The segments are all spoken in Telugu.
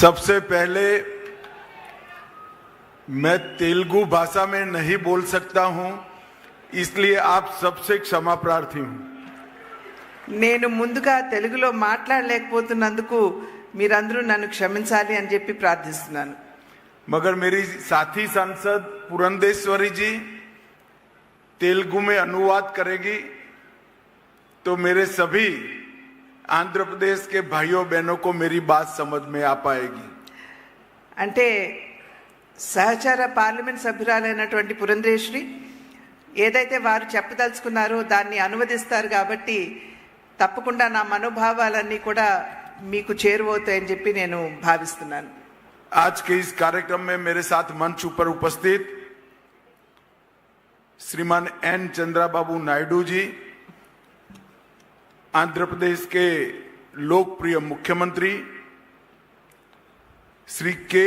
सबसे पहले मैं तेलुगु भाषा में नहीं बोल सकता हूं इसलिए आप सबसे क्षमा प्रार्थी हूं నేను ముందుగా తెలుగులో మాట్లాడలేకపోతున్నందుకు మీరందరూ నన్ను క్షమించాలి అని చెప్పి ప్రార్థిస్తున్నాను मगर मेरी साथी सांसद पुरंदेश्वरी जी तेलुगु में अनुवाद करेगी तो मेरे सभी आंध्र प्रदेश के भाइयों बहनों को मेरी बात समझ में आ पाएगी అంటే సహచార పార్లమెంట్ సభ్యురాలైనటువంటి పురంధేశ్వరి ఏదైతే వారు చెప్పదలుచుకున్నారో దాన్ని అనువదిస్తారు కాబట్టి తప్పకుండా నా మనోభావాలన్నీ కూడా మీకు చేరువవుతాయని చెప్పి నేను భావిస్తున్నాను आज के इस कार्यक्रम में मेरे साथ मंच ऊपर उपस्थित श्रीमान एन चंद्रा बाबू नायडू जी आंध्र प्रदेश के लोकप्रिय मुख्यमंत्री श्री के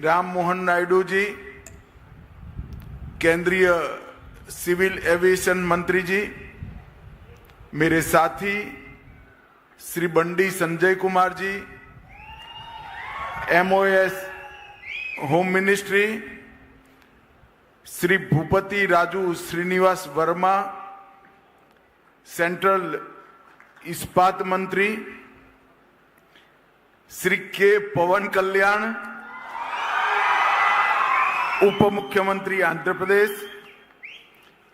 राम मोहन नायडू जी, केंद्रीय सिविल एविएशन मंत्री जी, मेरे साथी Shri Bandi Sanjay Kumar ji MOS home ministry Shri Bhupathi Raju Srinivasa Varma central इस्पात मंत्री, श्री के पवन कल्याण उप मुख्यमंत्री आंध्र प्रदेश,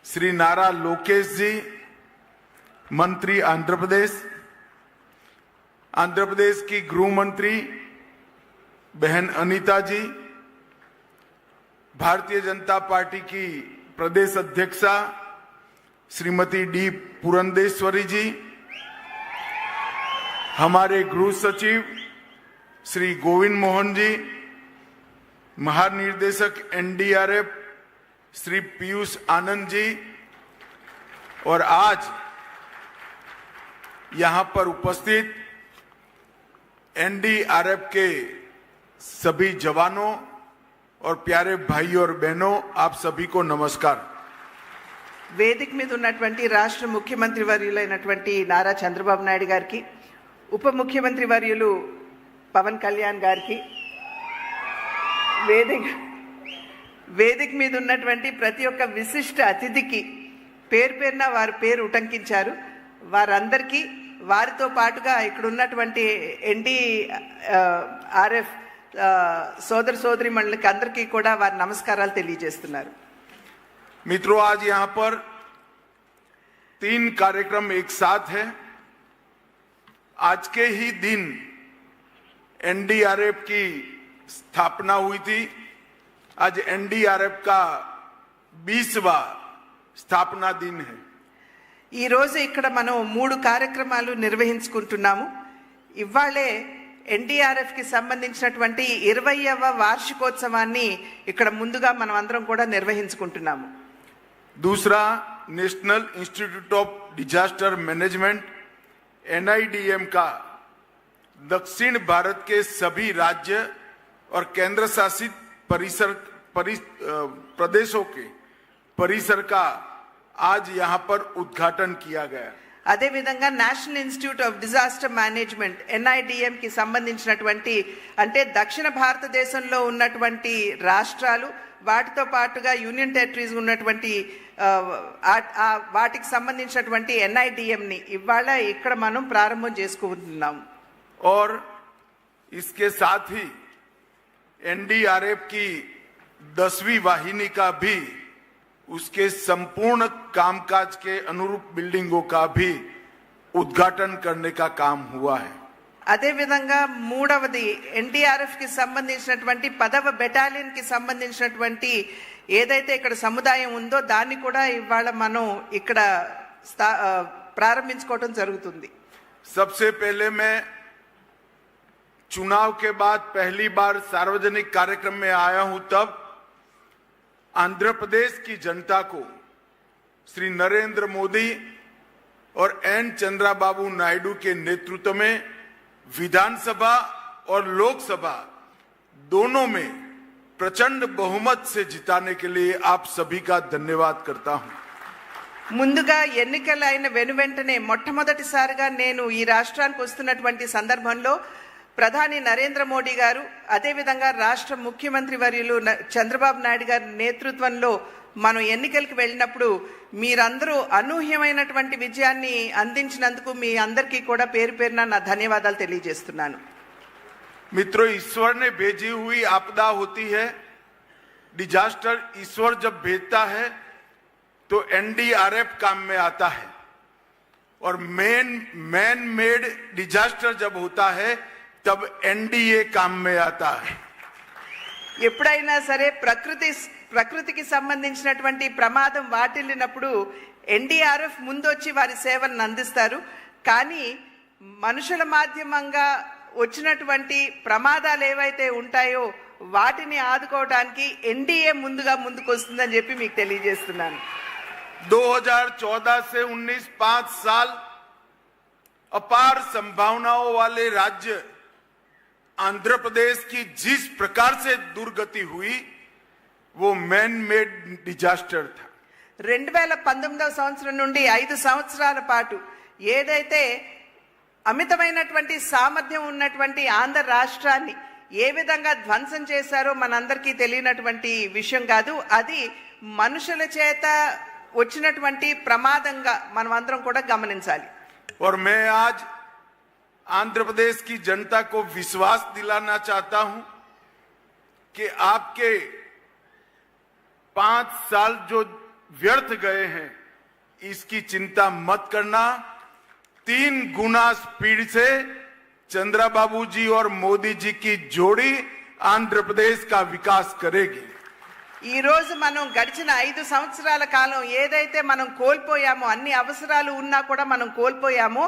श्री नारा लोकेश जी, मंत्री आंध्र प्रदेश आंध्र प्रदेश की गृह मंत्री बहन अनीता जी, भारतीय जनता पार्टी की प्रदेश अध्यक्षा श्रीमती डी पुरंदेश्वरी जी हमारे गृह सचिव श्री गोविंद मोहन जी महानिर्देशक एनडीआरएफ श्री पीयूष आनंद जी और आज यहां पर उपस्थित एनडीआरएफ के सभी जवानों और प्यारे भाई और बहनों आप सभी को नमस्कार వేదిక మీద ఉన్నటువంటి రాష్ట్ర ముఖ్యమంత్రి వర్యులైనటువంటి నారా చంద్రబాబు నాయుడు గారికి ఉప ముఖ్యమంత్రి వర్యులు పవన్ కళ్యాణ్ గారికి వేదిక వేదిక మీద ఉన్నటువంటి ప్రతి ఒక్క విశిష్ట అతిథికి పేరు పేరున వారి పేరు ఉటంకించారు వారందరికీ వారితో పాటుగా ఇక్కడ ఉన్నటువంటి ఎన్డి ఆర్ఎఫ్ సోదర సోదరి మండలికి అందరికీ కూడా వారి నమస్కారాలు తెలియజేస్తున్నారు मित्रों आज यहां पर तीन कार्यक्रम एक साथ है आज के ही दिन एनडीआरएफ की स्थापना हुई थी आज एनडीआरएफ का बीसवा स्थापना दिन है ఈ రోజు ఇక్కడ మనం మూడు కార్యక్రమాలు నిర్వహించుకుంటున్నాము ఇవాళే ఎన్డీఆర్ఎఫ్ కి సంబంధించినటువంటి ఇరవైవ వార్షికోత్సవాన్ని ఇక్కడ ముందుగా మనం అందరం కూడా నిర్వహించుకుంటున్నాము दूसरा national institute of disaster management NIDM का दक्षिण भारत के सभी राज्य और केंद्र शासित परिसर परि, अ, प्रदेशों के परिसर का आज यहां पर उद्घाटन किया गया అదేవిధంగా national institute of disaster management NIDM కి సంబంధించినటువంటి అంటే దక్షిణ భారతదేశంలో ఉన్నటువంటి రాష్ట్రాలు వాటితో పాటుగా యూనియన్ టెరిటరీస్ ఉన్నటువంటి ఆ, ఆ- ఆ వాటికి సంబంధించినటువంటి ఎన్ఐడిఎం ని ఇవాళ ఇక్కడ మనం ప్రారంభం చేసుకుంటున్నాం और इसके साथ ही एनडीआरएफ की दसवीं वाहिनी का भी उसके संपूर्ण कामकाज के अनुरूप बिल्डिंगों का भी उद्घाटन करने का काम हुआ है అదేవిధంగా మూడవది ఎన్డీఆర్ఎఫ్ కి సంబంధించినటువంటి పదవ బెటాలియన్ కి సంబంధించినటువంటి ఏదైతే ఇక్కడ సముదాయం ఉందో దాన్ని కూడా ఇవాళ మనం ఇక్కడ స్థా- ఆ, ప్రారంభించుకోవటం జరుగుతుంది सबसे पहले मैं चुनाव के बाद पहली बार सार्वजनिक कार्यक्रम में आया हूं तब आंध्र प्रदेश की जनता को श्री नरेंद्र मोदी और एन चंद्रा बाबू नायडू के नेतृत्व में विधानसभा और लोकसभा दोनों में प्रचंड बहुमत से जिताने के लिए आप सभी का धन्यवाद करता हूं ముందుగా ఎన్నికలు అయిన వెను వెంటనే మొట్టమొదటిసారిగా నేను ఈ రాష్ట్రానికి వస్తున్నటువంటి సందర్భంలో ప్రధాని నరేంద్ర మోడీ గారు అదేవిధంగా రాష్ట్ర ముఖ్యమంత్రి వర్యులు న- చంద్రబాబు నాయుడు గారి నేతృత్వంలో మనం ఎన్నికలకు వెళ్ళినప్పుడు మీరందరూ అనూహ్యమైనటువంటి విజయాన్ని అందించినందుకు మీ అందరికీ కూడా పేరు పేరున నా ధన్యవాదాలు తెలియజేస్తున్నాను मित्रों ईश्वर ने भेजी हुई आपदा होती है डिजास्टर ईश्वर जब भेजता है तो एनडीआरएफ काम में आता है और मैन मैन मेड डिजास्टर जब होता है तब एनडीए काम में आता है ఎప్పుడైనా సరే ప్రకృతి ప్రకృతికి సంబంధించినటువంటి ప్రమాదం వాటిల్లినప్పుడు ఎన్డీఆర్ఎఫ్ ముందొచ్చి వారి సేవలను అందిస్తారు కానీ మనుషుల మాధ్యమంగా వచ్చినటువంటి ప్రమాదాలు ఏవైతే ఉంటాయో వాటిని ఆదుకోవడానికి ఎన్డీఏ ముందుగా ముందుకు వస్తుందని చెప్పి మీకు తెలియజేస్తున్నాను 2014 से 19 पांच साल अपार संभावनाओं वाले राज्य आंध्र प्रदेश की जिस प्रकार से दुर्गति हुई वो मैन मेड डिजास्टर था రెండు వేల పంతొమ్మిదవ సంవత్సరం నుండి ఐదు సంవత్సరాల పాటు ఏదైతే అమితమైనటువంటి సామర్థ్యం ఉన్నటువంటి ఆంధ్ర రాష్ట్రాన్ని ఏ విధంగా ధ్వంసం చేశారో మనందరికీ తెలియనటువంటి విషయం కాదు అది మనుషుల చేత వచ్చినటువంటి ప్రమాదంగా మనం అందరం కూడా గమనించాలి और मैं आज आंध्र प्रदेश की जनता को विश्वास दिलाना चाहता हूं कि आपके पांच साल जो व्यर्थ गए हैं इसकी चिंता मत करना तीन गुना स्पीड से चंद्रबाबू जी और मोदी जी की जोड़ी आंध्र प्रदेश का विकास करेगी ఈ రోజు మనం గడిచిన ఐదు సంవత్సరాల కాలం ఏదైతే మనం కోల్పోయామో అన్ని అవసరాలు ఉన్నా కూడా మనం కోల్పోయామో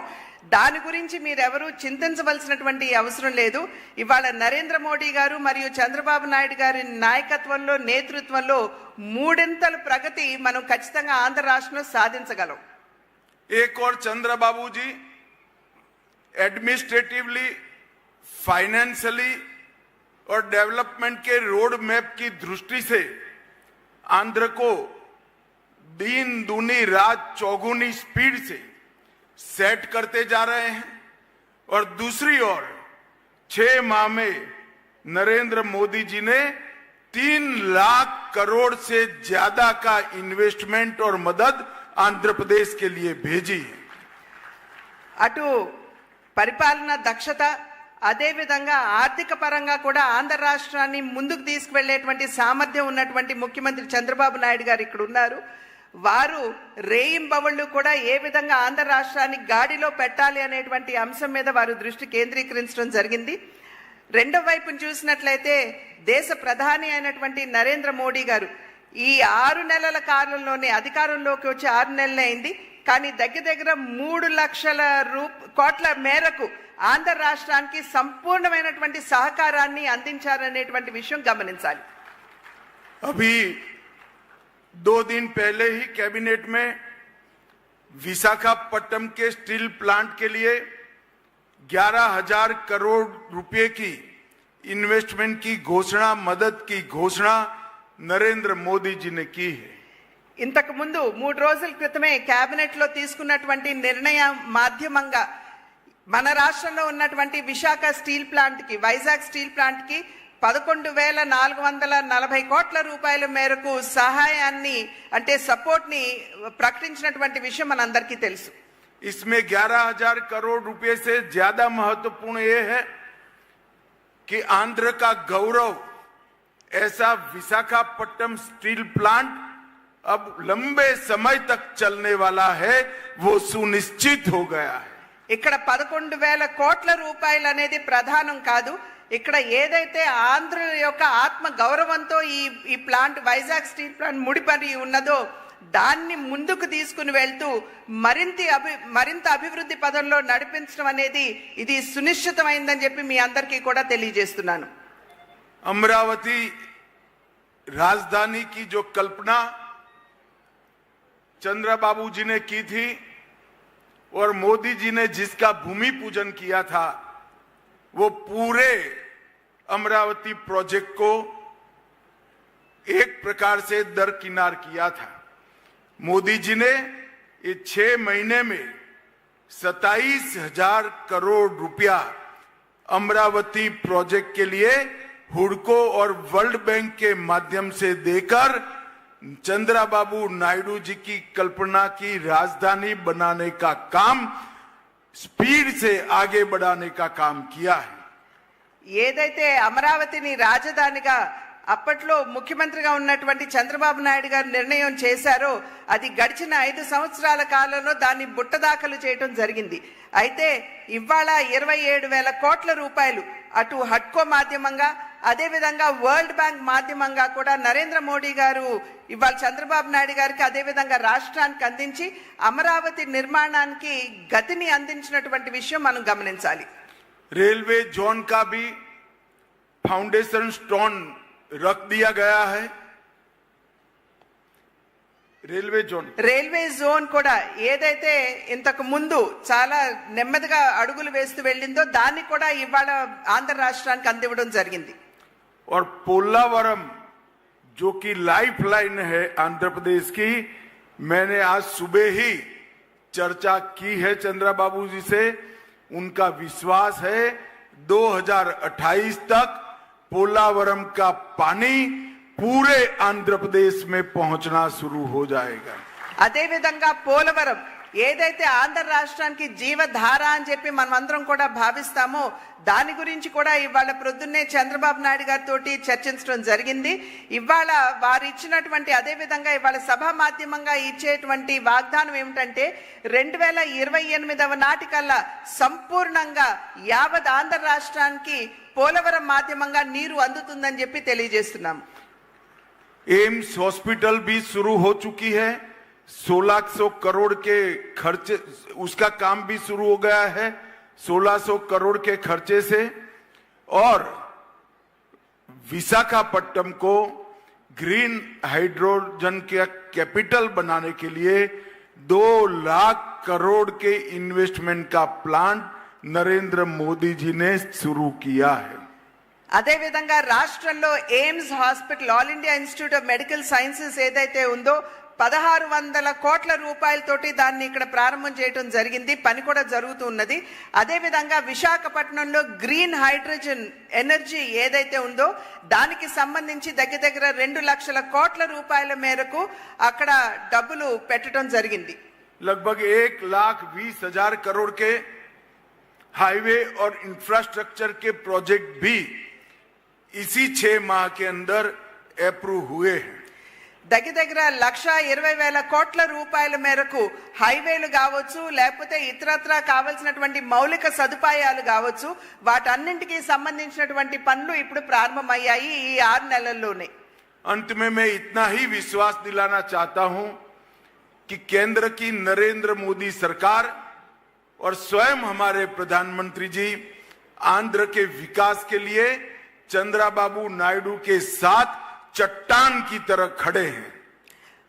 దాని గురించి మీరెవరూ చింతించవలసినటువంటి అవసరం లేదు ఇవాళ నరేంద్ర మోడీ గారు మరియు చంద్రబాబు నాయుడు గారి నాయకత్వంలో నేతృత్వంలో మూడింతల ప్రగతి మనం ఖచ్చితంగా ఆంధ్ర రాష్ట్రంలో సాధించగలం एक और चंद्रबाबू जी एडमिनिस्ट्रेटिवली फाइनेंशियली और डेवलपमेंट के रोड मैप की दृष्टि से आंध्र को दिन दूनी रात चौगुनी स्पीड से सेट करते जा रहे हैं और दूसरी ओर छह माह में नरेंद्र मोदी जी ने तीन लाख करोड़ से ज्यादा का इन्वेस्टमेंट और मदद आंध्र प्रदेश के लिए भेजी है అటు పరిపాలన దక్షత అదేవిధంగా ఆర్థిక పరంగా కూడా ఆంధ్ర రాష్ట్రాన్ని ముందుకు తీసుకువెళ్లేటువంటి సామర్థ్యం ఉన్నటువంటి ముఖ్యమంత్రి చంద్రబాబు నాయుడు గారు ఇక్కడ ఉన్నారు వారు రేయింబవళ్ళు కూడా ఏ విధంగా ఆంధ్ర రాష్ట్రాన్ని గాడిలో పెట్టాలి అనేటువంటి అంశం మీద వారు దృష్టి కేంద్రీకరించడం జరిగింది. రెండో వైపును చూసినట్లయితే దేశ ప్రధాని అయినటువంటి నరేంద్ర మోడీ గారు ఈ ఆరు నెలల కాలంలోనే అధికారంలోకి వచ్చి ఆరు నెలలే అయింది. కానీ దగ్గర దగ్గర మూడు లక్షల రూ కోట్ల మేరకు ఆంధ్ర రాష్ట్రానికి సంపూర్ణమైనటువంటి సహకారాన్ని అందించారనేటువంటి విషయం గమనించాలి. दो दिन पहले ही कैबिनेट में विशाखापट्टनम के स्टील प्लांट के लिए ग्यारह हजार करोड़ रुपए की इन्वेस्टमेंट की घोषणा मदद की घोषणा नरेंद्र मोदी जी ने की है ఇంతకు ముందు మూడు రోజుల క్రితమే కేబినెట్ లో తీసుకున్నటువంటి నిర్ణయం మాధ్యమంగా మన రాష్ట్రంలో ఉన్నటువంటి విశాఖ స్టీల్ ప్లాంట్ కి వైజాగ్ స్టీల్ ప్లాంట్ కి పదకొండు వేల నాలుగు వందల నలభై కోట్ల రూపాయల మేరకు సహాయాన్ని అంటే సపోర్ట్ ని ప్రకటించినటువంటి విషయం మనందరికీ తెలుసు इसमें ग्यारह हजार करोड़ रुपए से ज्यादा महत्वपूर्ण ये है कि आंध्र का गौरव ऐसा विशाखापट्टनम स्टील प्लांट अब लंबे समय तक चलने वाला है वो सुनिश्चित हो गया है ఇక్కడ పదకొండు వేల కోట్ల రూపాయలు అనేది ప్రధానం కాదు ఇక్కడ ఏదైతే ఆంధ్ర యొక్క ఆత్మ గౌరవంతో ఈ ఈ ప్లాంట్ వైజాగ్ స్టీల్ ప్లాంట్ ముడిపడి ఉన్నదో దాన్ని ముందుకు తీసుకుని వెళ్తూ మరింత అభి మరింత అభివృద్ధి పదంలో నడిపించడం అనేది ఇది సునిశ్చితమైందని చెప్పి మీ అందరికీ కూడా తెలియజేస్తున్నాను अमरावती राजधानी की जो कल्पना चंद्रबाबू जी ने की थी और मोदी जी ने जिसका भूमि पूजन किया था वो पूरे अमरावती प्रोजेक्ट को एक प्रकार से दरकिनार किया था। मोदी जी ने ये छह महीने में सताइस हज़ार करोड़ रुपया अमरावती प्रोजेक्ट के लिए हुडको और वर्ल्ड बैंक के माध्यम से देकर चंद्राबाबू नायडू जी की कल्पना की राजधानी बनाने का काम स्पीड से आगे बढ़ाने का काम किया है ఏదైతే అమరావతిని రాజధానిగా అప్పట్లో ముఖ్యమంత్రిగా ఉన్నటువంటి చంద్రబాబు నాయుడు గారు నిర్ణయం చేశారో అది గడిచిన ఐదు సంవత్సరాల కాలంలో దాన్ని బుట్టదాఖలు చేయటం జరిగింది అయితే ఇవాళ ఇరవై ఏడు వేల కోట్ల రూపాయలు అటు హట్కో మాధ్యమంగా అదేవిధంగా వరల్డ్ బ్యాంక్ మాధ్యమంగా కూడా నరేంద్ర మోడీ గారు ఇవాళ చంద్రబాబు నాయుడు గారికి అదేవిధంగా రాష్ట్రానికి అందించి అమరావతి నిర్మాణానికి గతిని అందించినటువంటి విషయం మనం గమనించాలి रेलवे जोन का भी फाउंडेशन स्टोन रख दिया गया है रेलवे जोन రైల్వే జోన్ కూడా ఏదైతే ఇంతకు ముందు చాలా నెమ్మదిగా అడుగులు వేస్తూ వెళ్ళిందో దాన్ని కూడా ఇవాళ ఆంధ్ర రాష్ట్రానికి అందివ్వడం జరిగింది और पोलावरम, जो कि लाइफ लाइन है आंध्र प्रदेश की, मैंने आज सुबह ही चर्चा की है चंद्रा बाबू जी से। उनका विश्वास है 2028 तक पोलावरम का पानी पूरे आंध्र प्रदेश में पहुँचना शुरू हो जाएगा। अदे विधा पोलवरम ఏదైతే ఆంధ్ర రాష్ట్రానికి జీవధార అని చెప్పి మనం అందరం కూడా భావిస్తామో దాని గురించి కూడా ఇవాళ ప్రొద్దున్నే చంద్రబాబు నాయుడు గారితో చర్చించడం జరిగింది ఇవాళ వారు ఇచ్చినటువంటి అదే విధంగా ఇవాళ సభా మాధ్యమంగా ఇచ్చేటువంటి వాగ్దానం ఏమిటంటే రెండు వేల ఇరవై ఎనిమిదవ నాటికల్లా సంపూర్ణంగా యావత్ ఆంధ్ర రాష్ట్రానికి పోలవరం మాధ్యమంగా నీరు అందుతుందని చెప్పి తెలియజేస్తున్నాం एम्स हॉस्पिटल भी शुरू हो चुकी है 1600 करोड़ के खर्चे उसका काम भी शुरू हो गया है 1600 करोड़ के खर्चे से और विशाखापट्टनम को ग्रीन हाइड्रोजन के कैपिटल बनाने के लिए दो लाख करोड़ के इन्वेस्टमेंट का प्लान नरेंद्र मोदी जी ने शुरू किया है అదేవిధంగా రాష్ట్రంలో AIIMS hospital all India institute of medical sciences ఏదైతే ఉందో పదహారు వందల కోట్ల రూపాయలతోటి దాన్ని ఇక్కడ ప్రారంభం చేయడం జరిగింది పని కూడా జరుగుతూ ఉన్నది అదేవిధంగా విశాఖపట్నంలో గ్రీన్ హైడ్రోజన్ ఎనర్జీ ఏదైతే ఉందో దానికి సంబంధించి దగ్గర దగ్గర రెండు లక్షల కోట్ల రూపాయల మేరకు అక్కడ డబ్బులు పెట్టడం జరిగింది लगभग एक लाख बीस हजार करोड़ के हाईवे और इंफ्रास्ट्रक्चर के प्रोजेक्ट भी इसी छह माह के अंदर अप्रूव हुए हैं దగ్గర దగ్గర లక్ష ఇరవై వేల కోట్ల రూపాయల మేరకు హైవేలు కావచ్చు లేకపోతే ఇతరత్ర కావలసినటువంటి మౌలిక సదుపాయాలు కావచ్చు వాటన్నింటికి సంబంధించినటువంటి పనులు ఇప్పుడు ప్రారంభమయ్యాయి ఈ ఆరు నెలల్లోనే अंत में मैं इतना ही विश्वास दिलाना चाहता हूं कि केंद्र की नरेंद्र मोदी सरकार और स्वयं हमारे प्रधानमंत्री जी आंध्र के विकास के लिए चंद्राबाबू नायडू के साथ చట్టాన్కి తర ఖడే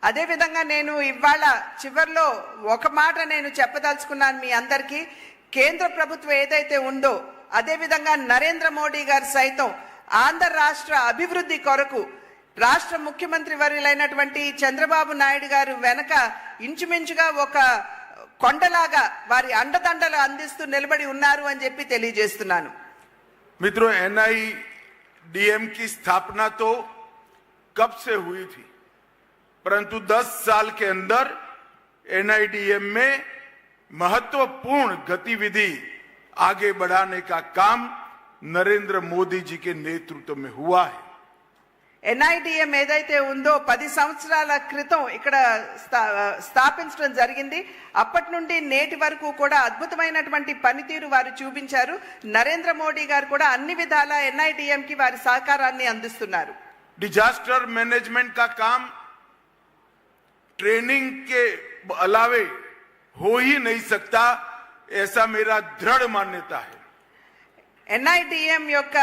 అదే విధంగా నేను ఇవాళ చివరిలో ఒక మాట నేను చెప్పదలుచుకున్నాను మీ అందరికీ. కేంద్ర ప్రభుత్వం ఏదైతే ఉందో అదే విధంగా నరేంద్ర మోడీ గారు సైతం ఆంధ్ర రాష్ట్ర అభివృద్ధి కొరకు రాష్ట్ర ముఖ్యమంత్రి వర్యులైనటువంటి చంద్రబాబు నాయుడు గారు వెనక ఇంచుమించుగా ఒక కొండలాగా వారి అండదండలు అందిస్తూ నిలబడి ఉన్నారు అని చెప్పి తెలియజేస్తున్నాను. మిత్రులు ఎన్ఐ డిఎంకి స్థాపనతో कब से हुई थी परंतु 10 साल के अंदर एनआईडीएम में महत्वपूर्ण गतिविधि आगे बढ़ाने का काम नरेंद्र मोदी जी के नेतृत्व में हुआ है ఎన్ఐడిఎం ఏదైతే ఉందో పది సంవత్సరాల క్రితం ఇక్కడ స్థా- స్థాపించడం జరిగింది అప్పటి నుండి నేటి వరకు కూడా అద్భుతమైనటువంటి పనితీరు వారు చూపించారు నరేంద్ర మోడీ గారు కూడా అన్ని విధాల ఎన్ఐడిఎం కి వారి సహకారాన్ని అందిస్తున్నారు डिजास्टर मैनेजमेंट का काम ट्रेनिंग के अलावे हो ही नहीं सकता ऐसा मेरा दृढ़ मान्यता है ఎన్ఐడిఎం యొక్క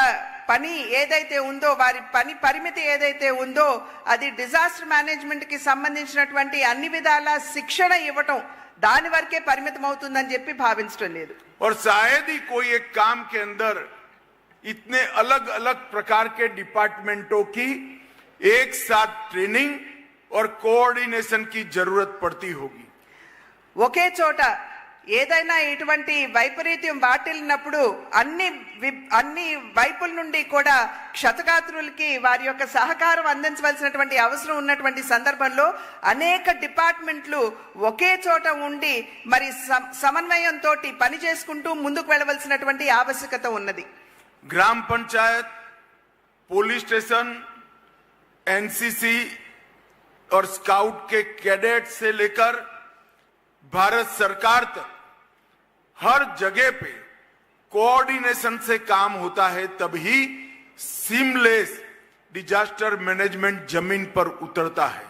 పని ఏదైతే ఉందో వారి పని పరిమితి ఏదైతే ఉందో అది డిజాస్టర్ మేనేజ్మెంట్ కి సంబంధించినటువంటి అన్ని విధాల శిక్షణ ఇవ్వటం దాని వరకే పరిమితం అవుతుందని చెప్పి భావించడం లేదు और शायद ही कोई एक काम के अंदर इतने अलग अलग प्रकार के डिपार्टमेंटों की एक साथ ट्रेनिंग और कोऑर्डिनेशन की जरूरत पड़ती होगी ఒకే చోట ఏదైనా ఇటువంటి వైపరీత్యం వాటిల్లినప్పుడు అన్ని వి- అన్ని వైపుల నుండి కూడా క్షతగాత్రులకి వారి యొక్క సహకారం అందించవలసినటువంటి అవసరం ఉన్నటువంటి సందర్భంలో అనేక డిపార్ట్మెంట్లు ఒకే చోట ఉండి మరి సమ- సమన్వయంతో పని చేసుకుంటూ ముందుకు వెళ్ళవలసినటువంటి ఆవశ్యకత ఉన్నది ग्राम पंचायत पुलिस स्टेशन एनसीसी और स्काउट के कैडेट से लेकर भारत सरकार तक हर जगह पे कोऑर्डिनेशन से काम होता है तभी सीमलेस डिजास्टर मैनेजमेंट जमीन पर उतरता है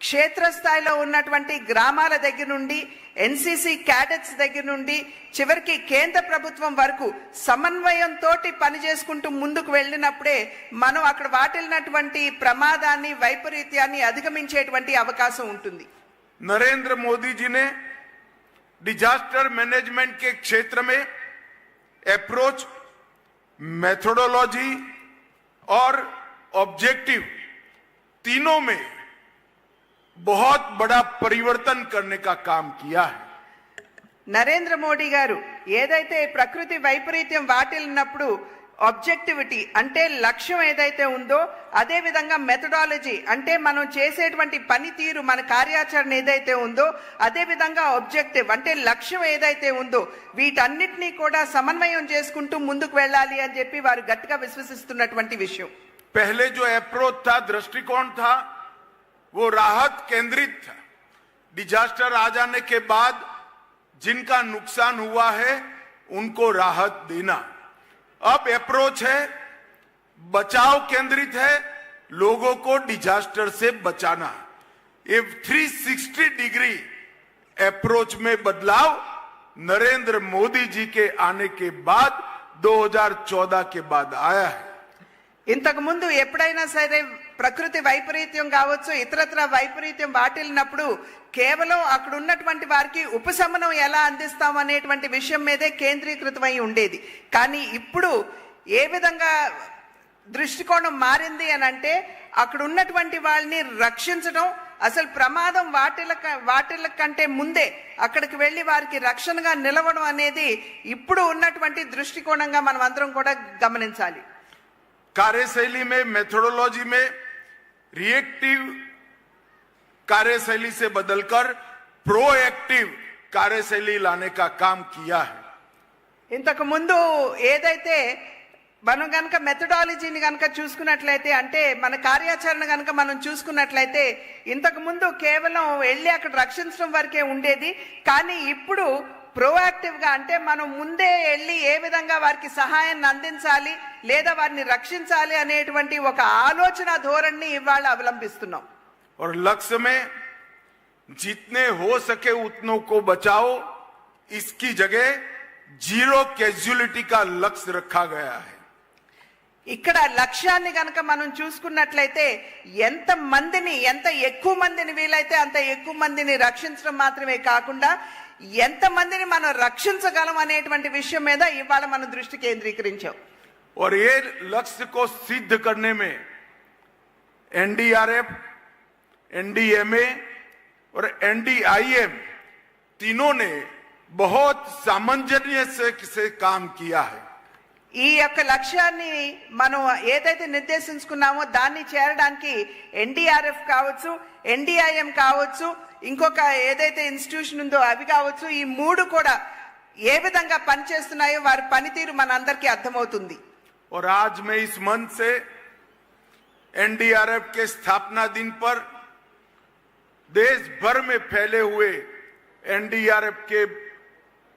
క్షేత్రస్థాయిలో ఉన్నటువంటి గ్రామాల దగ్గర నుండి ఎన్సీసీ క్యాడెట్స్ దగ్గర నుండి చివరికి కేంద్ర ప్రభుత్వం వరకు సమన్వయంతో పని చేసుకుంటూ ముందుకు వెళ్ళినప్పుడే మనం అక్కడ వాటిల్లినటువంటి ప్రమాదాన్ని వైపరీత్యాన్ని అధిగమించేటువంటి అవకాశం ఉంటుంది नरेंद्र मोदी जी ने डिजास्टर मैनेजमेंट के क्षेत्र में अप्रोच मेथोडोलॉजी और ऑब्जेक्टिव तीनों में बहुत बड़ा परिवर्तन करने का काम किया है నరేంద్ర మోడీ గారు ఏదైతే ప్రకృతి వైపరీత్యం వాటిల్లినప్పుడు ఆబ్జెక్టివిటీ అంటే లక్ష్యం ఏదైతే ఉందో అదే విధంగా మెథడాలజీ అంటే మనం చేసేటువంటి పనితీరు మన కార్యాచరణ ఏదైతే ఉందో అదే విధంగా ఆబ్జెక్టివ్ అంటే లక్ష్యం ఏదైతే ఉందో వీటన్నిటినీ కూడా సమన్వయం చేసుకుంటూ ముందుకు వెళ్ళాలి అని చెప్పి వారు గట్టిగా విశ్వసిస్తున్నటువంటి విషయం पहले जो अप्रोच था दृष्टिकोण था वो राहत केंद्रित था डिजास्टर आ जाने के बाद जिनका नुकसान हुआ है उनको राहत देना अब अप्रोच है बचाव केंद्रित है लोगों को डिजास्टर से बचाना ये 360 डिग्री अप्रोच में बदलाव नरेंद्र मोदी जी के आने के बाद 2014 के बाद आया है ఇంతకు ముందు ఎప్పుడైనా సరే ప్రకృతి వైపరీత్యం కావచ్చు ఇతరత్ర వైపరీత్యం వాటిల్లినప్పుడు కేవలం అక్కడ ఉన్నటువంటి వారికి ఉపశమనం ఎలా అందిస్తాం అనేటువంటి విషయం మీదే కేంద్రీకృతమై ఉండేది. కానీ ఇప్పుడు ఏ విధంగా దృష్టికోణం మారింది అని అంటే అక్కడ ఉన్నటువంటి వాళ్ళని రక్షించడం అసలు ప్రమాదం వాటిల వాటిల కంటే ముందే అక్కడికి వెళ్ళి వారికి రక్షణగా నిలవడం అనేది ఇప్పుడు ఉన్నటువంటి దృష్టికోణంగా మనం అందరం కూడా గమనించాలి. కార్యశైలి మే మెథడోలॉजी మే रिएक्टिव कार्यशैली से बदलकर प्रोएक्टिव कार्यशैली लाने का काम किया है ఇంతకు ముందు ఏదైతే మనం కనుక మెథడాలజీని కనుక చూసుకున్నట్లయితే అంటే మన కార్యాచరణ కనుక మనం చూసుకున్నట్లయితే ఇంతకు ముందు కేవలం వెళ్ళి అక్కడ రక్షించడం వరకే ఉండేది కానీ ఇప్పుడు ప్రోయాక్టివ్ గా అంటే మనం ముందే వెళ్ళి ఏ విధంగా వారికి సహాయాన్ని అందించాలి లేదా వారిని రక్షించాలి అనేటువంటి ఒక ఆలోచన ధోరణిని ఇవాళ అవలంబిస్తున్నాం और लक्ष्य में जितने हो सके उतनों को बचाओ इसकी जगह जीरो कैजुअलिटी का लक्ष्य रखा गया है ఇక్కడ లక్ష్యాన్ని గనక మనం చూసుకున్నట్లయితే ఎంత మందిని ఎంత ఎక్కువ మందిని వీలైతే అంత ఎక్కువ మందిని రక్షించడం మాత్రమే కాకుండా ఎంత మందిని మనం రక్షించగలం అనేటువంటి విషయం మీద ఇవాళ మనం దృష్టి కేంద్రీకరించాం और ये लक्ष्य को सिद्ध करने में एनडीआरएफ एनडीएमए और एनडीआईएम तीनों ने बहुत सामंजस्य से, से काम किया है ఈ యొక్క లక్ష్యాన్ని మనం ఏదైతే నిర్దేశించుకున్నామో దాన్ని చేరడానికి ఎన్డీఆర్ఎఫ్ కావచ్చు ఎన్డీఐఎం కావచ్చు ఇంకొక ఏదైతే ఇన్స్టిట్యూషన్ ఉందో అవి కావచ్చు ఈ మూడు కూడా ఏ విధంగా పనిచేస్తున్నాయో వారి పనితీరు మనందరికీ అర్థమవుతుంది और आज मैं इस मंच से एनडीआरएफ के स्थापना दिन पर देश भर में फैले हुए एनडीआरएफ के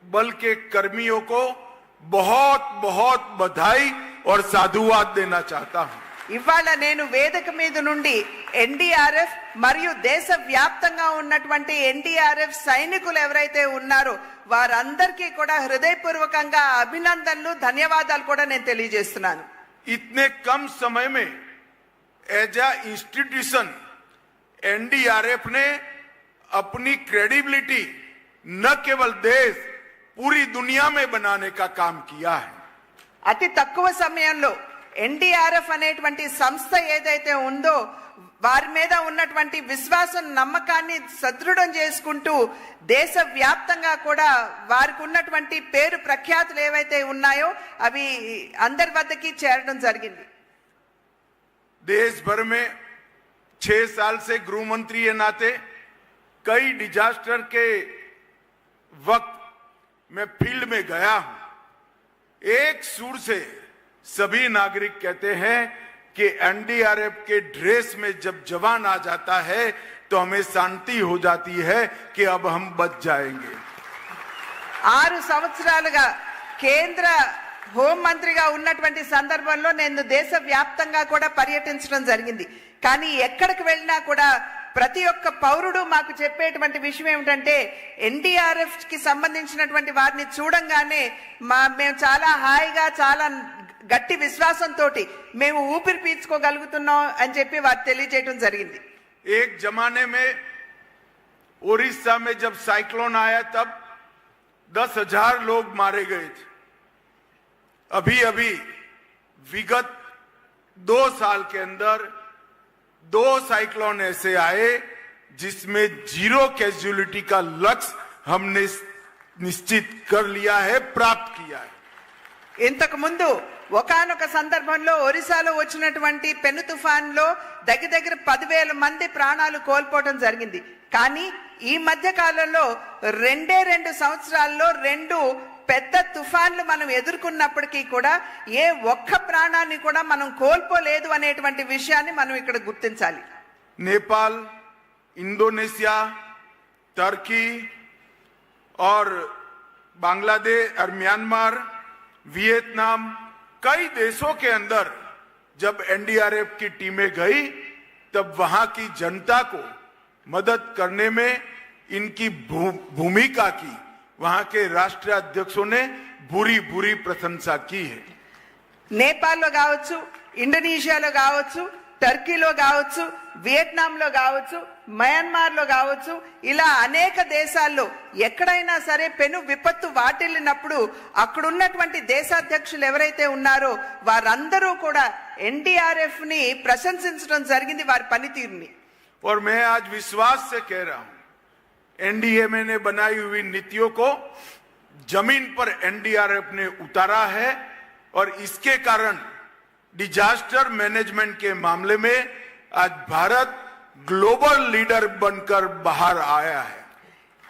बल के कर्मियों को बहुत बहुत बधाई और साधुवाद देना चाहता हूं ఇవాళ నేను వేదిక మీద నుండి ఎన్డీఆర్ఎఫ్ మరియు దేశ వ్యాప్తంగా ఉన్నటువంటి ఎన్డీఆర్ఎఫ్ సైనికులు ఎవరైతే ఉన్నారో వారందరికీ కూడా హృదయపూర్వకంగా అభినందనలు ధన్యవాదాలు కూడా నేను తెలియజేస్తున్నాను इतने कम समय में एज अ इंस्टीट्यूशन एनडीआरएफ ने अपनी क्रेडिबिलिटी न केवल देश पूरी दुनिया में बनाने का काम किया है అతి తక్కువ సమయంలో ఎన్డీఆర్ఎఫ్ అనేటువంటి సంస్థ ఏదైతే ఉందో వారి మీద ఉన్నటువంటి విశ్వాసం నమ్మకాన్ని సదృఢం చేసుకుంటూ దేశ వ్యాప్తంగా కూడా వారికి ఉన్నటువంటి పేరు ప్రఖ్యాతులు ఏవైతే ఉన్నాయో అవి అందరి వద్దకి చేరడం జరిగింది देश भर में छह साल से गृह मंत्री के नाते कई डिजास्टर के वक्त मैं फील्ड में गया हूं एक सुर से सभी नागरिक कहते हैं कि एनडीआरएफ के ड्रेस में जब जवान आ जाता है तो हमें शांति हो जाती है कि अब हम बच जाएंगे ఆరు సంవత్సరాలుగా కేంద్ర హోంమంత్రిగా ఉన్నటువంటి సందర్భంలో నేను దేశ వ్యాప్తంగా కూడా పర్యటించడం జరిగింది కానీ ఎక్కడికి వెళ్ళినా కూడా ప్రతి ఒక్క పౌరుడు మాకు చెప్పేటువంటి విషయం ఏమిటంటే ఎన్డీఆర్ఎఫ్ కి సంబంధించినటువంటి వారిని చూడంగానే మా మేము చాలా హాయిగా చాలా గట్టి విశ్వాసంతో మేము ఊపిరి పీల్చుకోగలుగుతున్నాం అని చెప్పి వారు తెలియజేయడం జరిగింది एक जमाने में उड़ीसा में जब साइक्लोन आया तब दस हजार लोग मारे गए थे अभी अभी विगत दो साल के अंदर दो साइक्लोन ऐसे आए जिसमें जीरो कैजुअलिटी का लक्ष्य हमने निश्चित कर लिया है प्राप्त किया है ఇంతకు ముందు ఒకనొక సందర్భంలో ఒరిస్సాలో వచ్చినటువంటి పెను తుఫాన్లో దగ్గర దగ్గర పదివేల మంది ప్రాణాలు కోల్పోవడం జరిగింది. కానీ ఈ మధ్య కాలంలో రెండే రెండు సంవత్సరాల్లో రెండు పెద్ద తుఫాన్లు మనం ఎదుర్కొన్నప్పటికీ కూడా ఏ ఒక్క ప్రాణాన్ని కూడా మనం కోల్పోలేదు అనేటువంటి విషయాన్ని మనం ఇక్కడ గుర్తించాలి. నేపాల్ ఇండోనేషియా టర్కీ ఆర్ బంగ్లాదేశ్ ఆర్ మ్యాన్మార్ వియత్నాం कई देशों के अंदर जब एनडीआरएफ की टीमें गई तब वहां की जनता को मदद करने में इनकी भू- भूमिका की वहां के राष्ट्रीय अध्यक्षों ने बुरी बुरी प्रशंसा की है నేపాల్లో కావచ్చు ఇండోనేషియాలో కావచ్చు టర్కీలో కావచ్చు వియట్నాంలో కావచ్చు మయన్మార్లో కావచ్చు ఇలా అనేక దేశాల్లో ఎక్కడైనా సరే పెను విపత్తు వాటిల్లినప్పుడు అక్కడున్నటువంటి దేశాధ్యక్షులు ఎవరైతే ఉన్నారో వారందరూ కూడా ఎన్డీఆర్ఎఫ్ ని ప్రశంసించడం జరిగింది వారి పనితీరుని और मैं आज विश्वास से कह रहा हूं एनडीएमए ने बनाई हुई नीतियों को जमीन पर एनडीआरएफ ने उतारा है और इसके कारण डिजास्टर मैनेजमेंट के मामले में आज भारत ग्लोबल लीडर बनकर बाहर आया है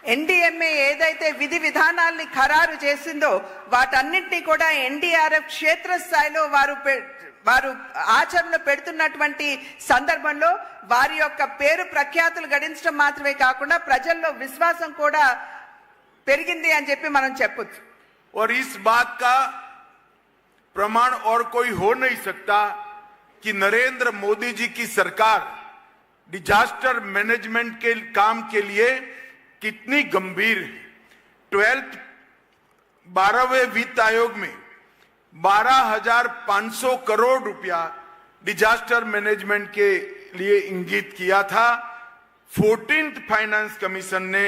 ఎన్డీఎంఏ ఏదైతే విధి విధానాల్ని ఖరారు చేసిందో వాటన్నింటినీ కూడా ఎన్డీఆర్ఎఫ్ క్షేత్రస్థాయిలో వారు పె- వారు ఆచరణలో పెడుతున్నటువంటి సందర్భంలో వారి యొక్క పేరు ప్రఖ్యాతులు గడించడం మాత్రమే కాకుండా ప్రజల్లో విశ్వాసం కూడా పెరిగింది అని చెప్పి మనం చెప్పొచ్చు और इस बात का प्रमाण और कोई हो नहीं सकता कि नरेंद्र मोदी जी की सरकार डिजास्टर मैनेजमेंट के काम के लिए कितनी गंभीर है। ट्वेल्थ बारहवें वित्त आयोग में बारह हज़ार पाँच सौ करोड़ रुपया डिजास्टर मैनेजमेंट के लिए इंगित किया था। फोर्टींथ फाइनेंस कमीशन ने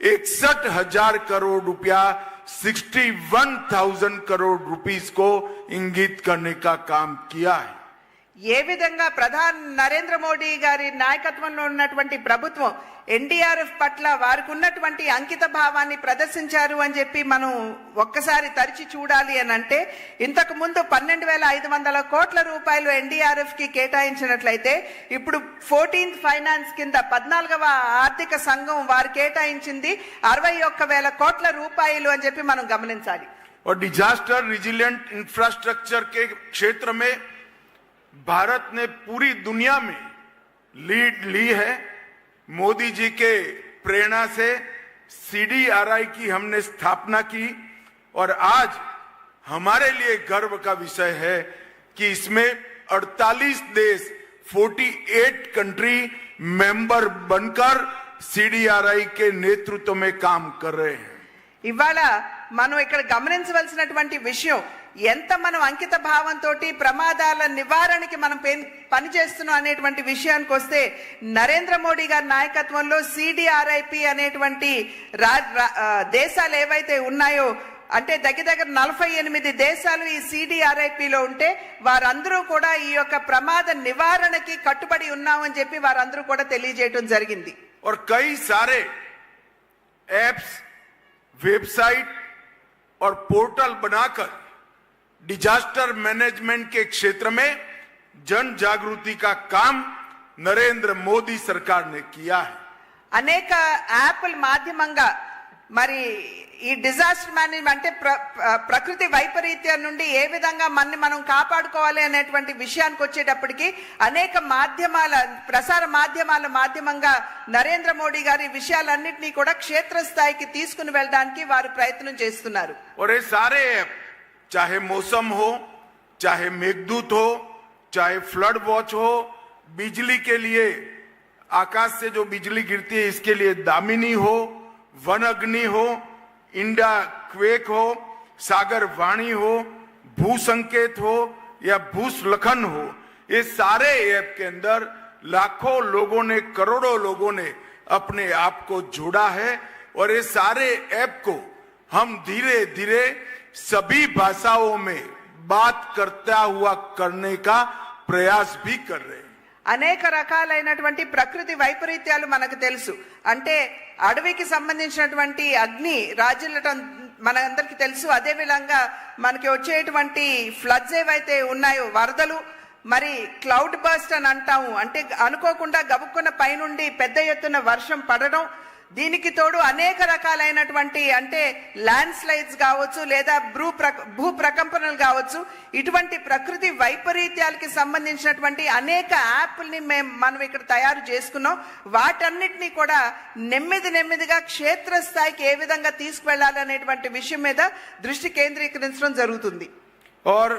इकसठ हज़ार करोड़ रुपया, sixty one thousand crore rupees को इंगित करने का काम किया है। ఏ విధంగా ప్రధాని నరేంద్ర మోడీ గారి నాయకత్వంలో ఉన్నటువంటి ప్రభుత్వం ఎన్డీఆర్ఎఫ్ పట్ల వారికి ఉన్నటువంటి అంకిత భావాన్ని ప్రదర్శించారు అని చెప్పి మనం ఒక్కసారి తరిచి చూడాలి అని అంటే ఇంతకు ముందు పన్నెండు వేల ఐదు వందల కోట్ల రూపాయలు ఎన్డీఆర్ఎఫ్ కి కేటాయించినట్లయితే ఇప్పుడు ఫోర్టీన్త్ ఫైనాన్స్ కింద పద్నాలుగవ ఆర్థిక సంఘం వారు కేటాయించింది అరవై ఒక్క వేల కోట్ల రూపాయలు అని చెప్పి మనం గమనించాలి और डिजास्टर रिजिलियंट इंफ्रास्ट्रक्चर के क्षेत्र में भारत ने पूरी दुनिया में लीड ली है मोदी जी के प्रेरणा से सीडीआरआई की हमने स्थापना की और आज हमारे लिए गर्व का विषय है कि इसमें 48 देश 48 कंट्री मेंबर बनकर सीडीआरआई के नेतृत्व में काम कर रहे हैं ఇవాళ మనం ఇక్కడ గమనించవలసినటువంటి విషయం ఎంత మనం అంకిత భావంతో ప్రమాదాల నివారణకి మనం పెన్- పనిచేస్తున్నాం అనేటువంటి విషయానికి వస్తే నరేంద్ర మోడీ గారి నాయకత్వంలో సిడిఆర్ఐపి అనేటువంటి రా- రా- ఆ, దేశాలు ఏవైతే ఉన్నాయో అంటే దగ్గర దగ్గర నలభై ఎనిమిది దేశాలు ఈ సిడిఆర్ఐపిలో ఉంటే వారందరూ కూడా ఈ యొక్క ప్రమాద నివారణకి కట్టుబడి ఉన్నామని చెప్పి వారందరూ కూడా తెలియజేయడం జరిగింది और कई सारे एप्स वेबसाइट और पोर्टल बनाकर डिजास्टर मैनेजमेंट के क्षेत्र में जन जागृति का काम नरेंद्र मोदी सरकार ने किया है అనేక యాప్ల మాధ్యమంగా మరి ఈ డిజాస్టర్ మేనేజ్మెంట్ అంటే ప్ర ప్ర- ప్రకృతి వైపరీత్యం నుండి ఏ విధంగా మనని మనం కాపాడుకోవాలి అనేటువంటి విషయానికి వచ్చేటప్పటికి అనేక మాధ్యమాల ప్రసార మాధ్యమాల మాధ్యమంగా నరేంద్ర మోడీ గారు ఈ విషయాలన్నింటినీ కూడా క్షేత్రస్థాయికి తీసుకుని వెళ్ళడానికి వారు ప్రయత్నం చేస్తున్నారు और ये सारे ऐप चाहे मौसम हो, चाहे मेघदूत हो, चाहे फ्लड वॉच हो, बिजली के लिए, आकाश से जो बिजली गिरती है, इसके लिए दामिनी हो, वन अग्नि हो इंडा क्वेक हो, सागर वाणी हो, भू संकेत हो, या भूस्लखन हो, ये सारे ऐप के अंदर लाखों लोगों ने, करोड़ों लोगों ने अपने आप को जोड़ा है और ये सारे ऐप को हम धीरे धीरे सभी भाषाओं में बात करता हुआ करने का प्रयास भी कर रहे हैं అనేక రకాలైనటువంటి ప్రకృతి వైపరీత్యాలు మనకు తెలుసు అంటే అడవికి సంబంధించినటువంటి అగ్ని రాజులటం మనందరికీ తెలుసు అదే విధంగా మనకి వచ్చేటువంటి ఫ్లడ్స్ ఏవైతే ఉన్నాయో వరదలు మరి క్లౌడ్ బర్స్ట్ అని అంటాము అంటే అనుకోకుండా గబుక్కున్న పైనుండి పెద్ద ఎత్తున వర్షం పడడం దీనికి తోడు అనేక రకాలైనటువంటి అంటే ల్యాండ్ స్లైడ్స్ కావచ్చు లేదా భూ ప్ర- భూ ప్రకంపనలు కావచ్చు ఇటువంటి ప్రకృతి వైపరీత్యాలకి సంబంధించినటువంటి అనేక యాప్ల్ని మేము మనం ఇక్కడ తయారు చేసుకున్నాం వాటన్నిటిని కూడా నెమ్మది నెమ్మదిగా క్షేత్రస్థాయికి ఏ విధంగా తీసుకువెళ్ళాలి అనేటువంటి విషయం మీద దృష్టి కేంద్రీకరించడం జరుగుతుంది और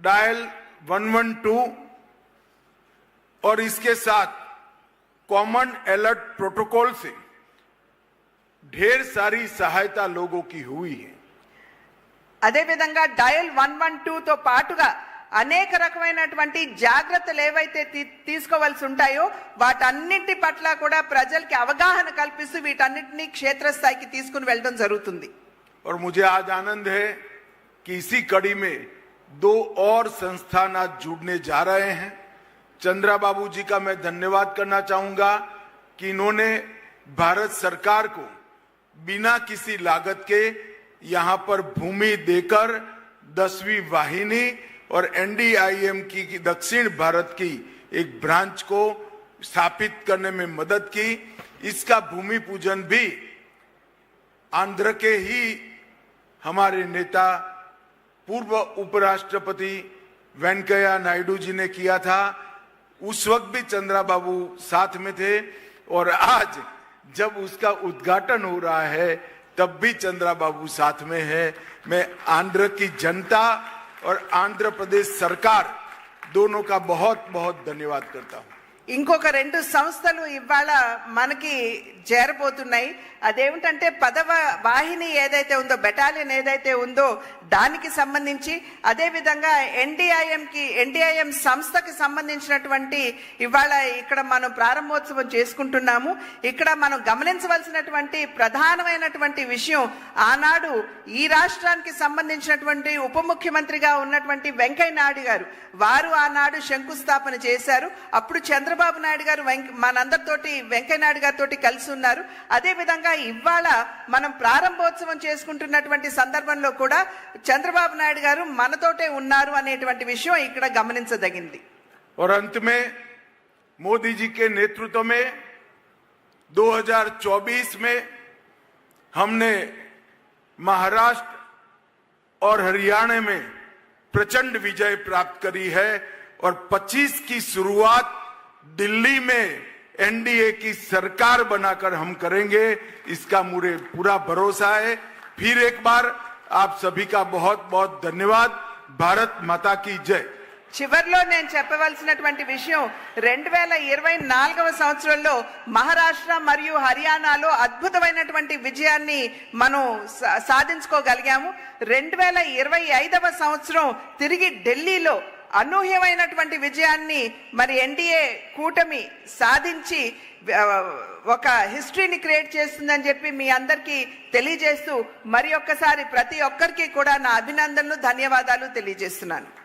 डायल 112 और इसके साथ कॉमन अलर्ट प्रोटोकॉल से ढेर सारी सहायता लोगों की हुई है అదేవిధంగా డయల్ వన్ వన్ తో పాటుగా అనేక రకమైనటువంటి జాగ్రత్తలు ఏవైతే తీ- తీసుకోవాల్సి ఉంటాయో వాటన్నింటి పట్ల కూడా ప్రజలకి అవగాహన కల్పిస్తూ వీటన్నిటిని క్షేత్రస్థాయికి తీసుకుని వెళ్ళడం జరుగుతుంది और मुझे आज आनंद है कि इसी कड़ी में दो और संस्थान आज जुड़ने जा रहे हैं चंद्रा बाबू जी का मैं धन्यवाद करना चाहूँगा कि इन्होंने भारत सरकार को बिना किसी लागत के यहाँ पर भूमि देकर दसवीं वाहिनी और एनडीआईएम की, दक्षिण भारत की एक ब्रांच को स्थापित करने में मदद की। इसका भूमि पूजन भी आंध्र के ही हमारे नेता पूर्व उपराष्ट्रपति वेंकैया नायडू जी ने किया था। उस वक्त भी चंद्रा बाबू साथ में थे और आज जब उसका उद्घाटन हो रहा है, तब भी चंद्रा बाबू साथ में है। मैं आंध्र की जनता और आंध्र प्रदेश सरकार दोनों का बहुत बहुत धन्यवाद करता हूँ। ఇంకొక రెండు సంస్థలు ఇవాళ మనకి చేరబోతున్నాయి. అదేమిటంటే పదవ వాహిని ఏదైతే ఉందో బెటాలియన్ ఏదైతే ఉందో దానికి సంబంధించి అదేవిధంగా ఎన్డీఐఎంకి ఎన్డీఐఎం సంస్థకి సంబంధించినటువంటి ఇవాళ ఇక్కడ మనం ప్రారంభోత్సవం చేసుకుంటున్నాము. ఇక్కడ మనం గమనించవలసినటువంటి ప్రధానమైనటువంటి విషయం ఆనాడు ఈ రాష్ట్రానికి సంబంధించినటువంటి ఉప ముఖ్యమంత్రిగా ఉన్నటువంటి వెంకయ్య నాయుడు గారు వారు ఆనాడు శంకుస్థాపన చేశారు. అప్పుడు చంద్రబాబు నాయుడు గారు వెంక మనందరితోటి వెంకయ్య నాయుడు గారితో కలిసి ఉన్నారు అదే విధంగా ఇవాళ మనం ప్రారంభోత్సవం చేసుకుంటున్నటువంటి సందర్భంలో కూడా చంద్రబాబు నాయుడు గారు మనతోటే ఉన్నారు అనేటువంటి విషయం ఇక్కడ గమనించదగింది और अंत में मोदी जी के नेतृत्व में 2024 में हमने महाराष्ट्र और हरियाणा में प्रचंड विजय प्राप्त करी है और 25 की शुरुआत दिल्ली में एनडीए की सरकार बनाकर हम करेंगे इसका मुझे पूरा भरोसा है फिर एक बार आप सभी का बहुत बहुत धन्यवाद भारत माता की जय చివర్లో నేను చెప్పవలసినటువంటి విషయం రెండు వేల ఇరవై నాలుగవ సంవత్సరంలో మహారాష్ట్ర మరియు హర్యానాలో అద్భుతమైనటువంటి విజయాన్ని మనం సా- సాధించుకోగలిగాము రెండు వేల ఇరవై ఐదవ సంవత్సరం తిరిగి ఢిల్లీలో అనూహ్యమైనటువంటి విజయాన్ని మరి ఎన్డీఏ కూటమి సాధించి ఒక హిస్టరీని క్రియేట్ చేస్తుందని చెప్పి మీ అందరికీ తెలియజేస్తూ మరి ఒక్కసారి ప్రతి ఒక్కరికి కూడా నా అభినందనలు ధన్యవాదాలు తెలియజేస్తున్నాను.